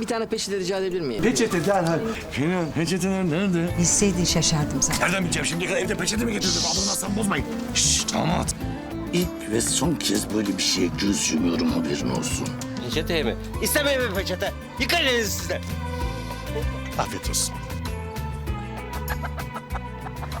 Bir tane peçete rica edebilir miyim? Peçete derhal. Kenan peçeteler nerede? Bilseydin şaşardım zaten. Nereden bileceğim şimdi kadar evde peçete mi getirdim? Ablamazsan bozmayın. Şşş damat. İlk ve son kez böyle bir şeye göz yumuyorum haberin olsun. Peçete mi? İstemiyorum peçete. Yıkayın elinizi sizler. Afiyet olsun.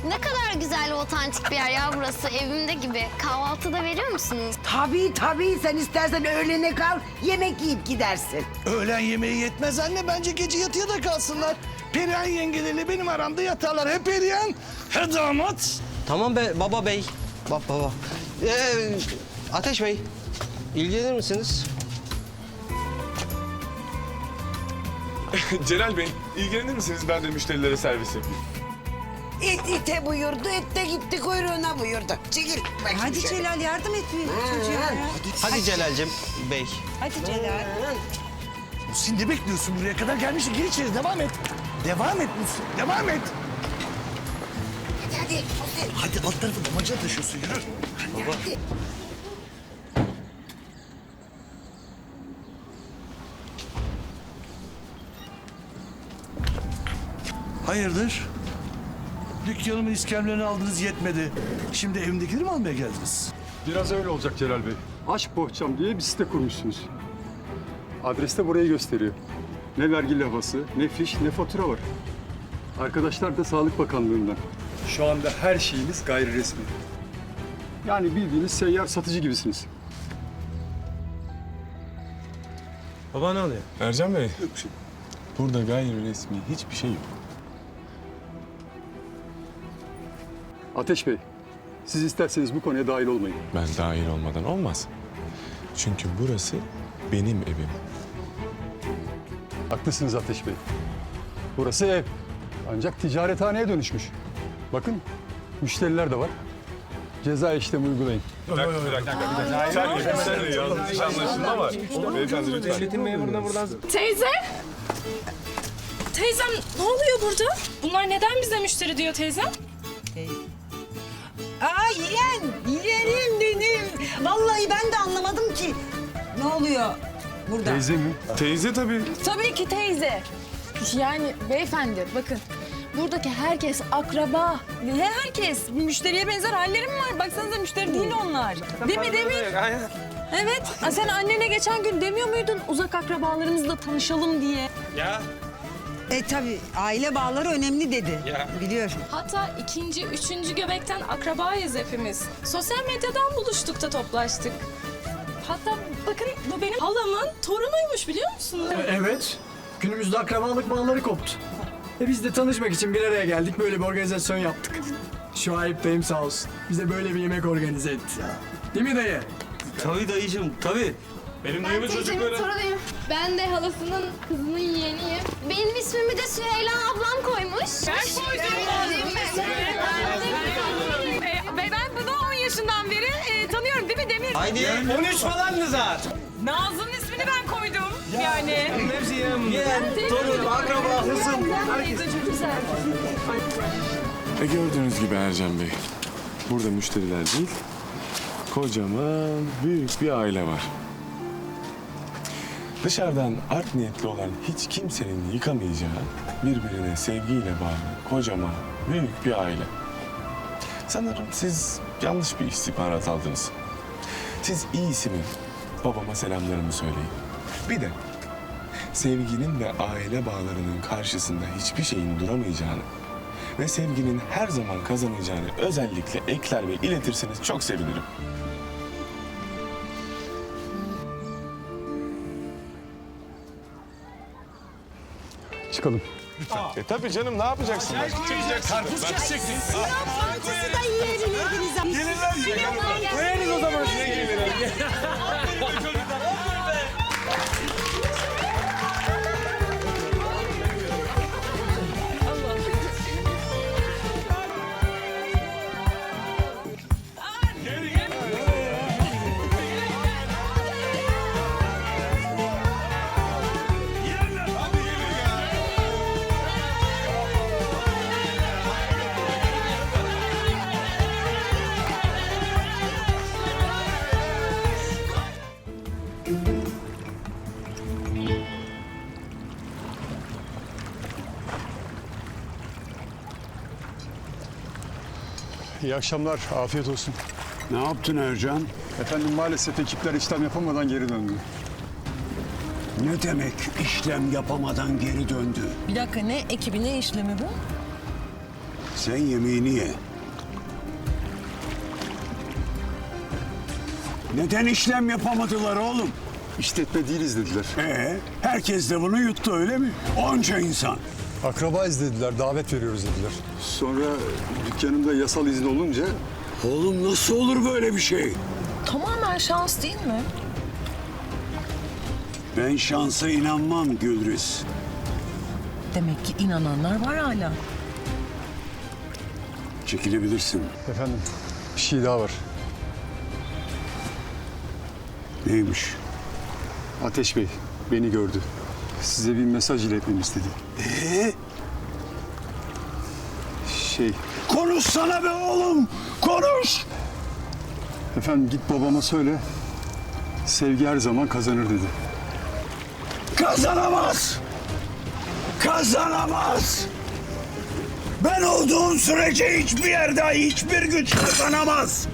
Ne kadar güzel ve otantik bir yer ya burası. Evimde gibi. Kahvaltıda veriyor musunuz? Tabii tabii sen istersen öğlene kal yemek yiyip gidersin. Öğlen yemeği yetmez anne. Bence gece yatıya da kalsınlar. Perihan yengeleriyle benim aramda yatarlar. He Perihan, he damat. Tamam be baba bey. Bak baba. Ee, Ateş Bey. ilgilenir misiniz? Celal Bey, ilgilenir misiniz? Ben de müşterilere servis yapayım. İt ite buyurdu, et de gitti kuyruğuna buyurdu. Çekil. Bak Hadi şöyle. Celal yardım et bir çocuğa. ya. Hadi Celal'cim bey. Hadi Celal. Muhsin ne bekliyorsun buraya kadar gelmişsin? Gir içeri devam et. Devam et Muhsin, devam et. Hadi hadi. hadi. Hadi alt tarafı damaca taşıyorsun yürü. hadi. Hayırdır? Dükkanımın iskemlerini aldınız yetmedi. Şimdi evimdekileri mi almaya geldiniz? Biraz öyle olacak Celal Bey. Aşk Bohçam diye bir site kurmuşsunuz. Adres de burayı gösteriyor. Ne vergi levhası, ne fiş, ne fatura var. Arkadaşlar da Sağlık Bakanlığı'ndan. Şu anda her şeyiniz gayri resmi. Yani bildiğiniz seyyar satıcı gibisiniz. Baba ne oluyor? Ercan Bey. Burada gayri resmi hiçbir şey yok. Ateş Bey, siz isterseniz bu konuya dahil olmayın. Ben dahil olmadan olmaz. Çünkü burası benim evim. Haklısınız Ateş Bey. Burası ev. Ancak ticarethaneye dönüşmüş. Bakın, müşteriler de var. Ceza işlemi uygulayın. Bir dakika, bir dakika. Sen de yanlış anlaşılma var. Beyefendi lütfen. Teyze! Teyzem ne oluyor burada? Bunlar neden bize müşteri diyor teyzem? Aa yeğen, yeğenim benim. Vallahi ben de anlamadım ki. Ne oluyor burada? Teyze mi? Teyze tabii. Tabii ki teyze. Yani beyefendi bakın. Buradaki herkes akraba. Herkes. Müşteriye benzer hallerim var. Baksanıza müşteri değil onlar. Değil mi Demir? Evet. Aa, Sen annene geçen gün demiyor muydun uzak akrabalarımızla tanışalım diye? Ya. E tabii aile bağları önemli dedi. Ya. Biliyorum. Hatta ikinci, üçüncü göbekten akrabayız hepimiz. Sosyal medyadan buluştuk da toplaştık. Hatta bakın bu benim halamın torunuymuş biliyor musunuz? Evet. Günümüzde akrabalık bağları koptu. E biz de tanışmak için bir araya geldik. Böyle bir organizasyon yaptık. Şu Ayıp dayım sağ olsun. Bize böyle bir yemek organize etti. Değil mi dayı? Tabii dayıcım tabii. Benim teyzemin çocukları. Ben de halasının kızının yeğeniyim. Benim ismimi de Süheyla ablam koymuş. Ben Ve ben bunu 10 yaşından beri e, tanıyorum değil mi Demir? Haydi. 13 falandı zaten. Nazlı'nın ismini ben koydum. Yani. Yeğen, torun, akraba, hızım. E gördüğünüz gibi Ercan Bey. Burada müşteriler değil, kocaman büyük bir aile var. Dışarıdan art niyetli olan hiç kimsenin yıkamayacağı, birbirine sevgiyle bağlı kocaman büyük bir aile. Sanırım siz yanlış bir istihbarat aldınız. Siz iyisinin babama selamlarımı söyleyin. Bir de sevginin ve aile bağlarının karşısında hiçbir şeyin duramayacağını ve sevginin her zaman kazanacağını özellikle ekler ve iletirseniz çok sevinirim. Çıkalım. E tabii canım ne yapacaksın? Karpuz kesecektiniz. Mantısı da yiyebilirdiniz. Koyarız İyi akşamlar, afiyet olsun. Ne yaptın Ercan? Efendim maalesef ekipler işlem yapamadan geri döndü. Ne demek işlem yapamadan geri döndü? Bir dakika ne ekibi ne işlemi bu? Sen yemeğini ye. Neden işlem yapamadılar oğlum? İşletme değiliz dediler. Ee, herkes de bunu yuttu öyle mi? Onca insan. Akraba izlediler, davet veriyoruz dediler. Sonra dükkanımda yasal izin olunca Oğlum nasıl olur böyle bir şey? Tamamen şans değil mi? Ben şansa inanmam Gülriz. Demek ki inananlar var hala. Çekilebilirsin. efendim bir şey daha var. Neymiş? Ateş Bey beni gördü. Size bir mesaj iletmemi istedi. Ee, Şey, konuşsana be oğlum. Konuş. efendim git babama söyle. Sevgi her zaman kazanır dedi. Kazanamaz. Kazanamaz. Ben olduğum sürece hiçbir yerde hiçbir güç kazanamaz.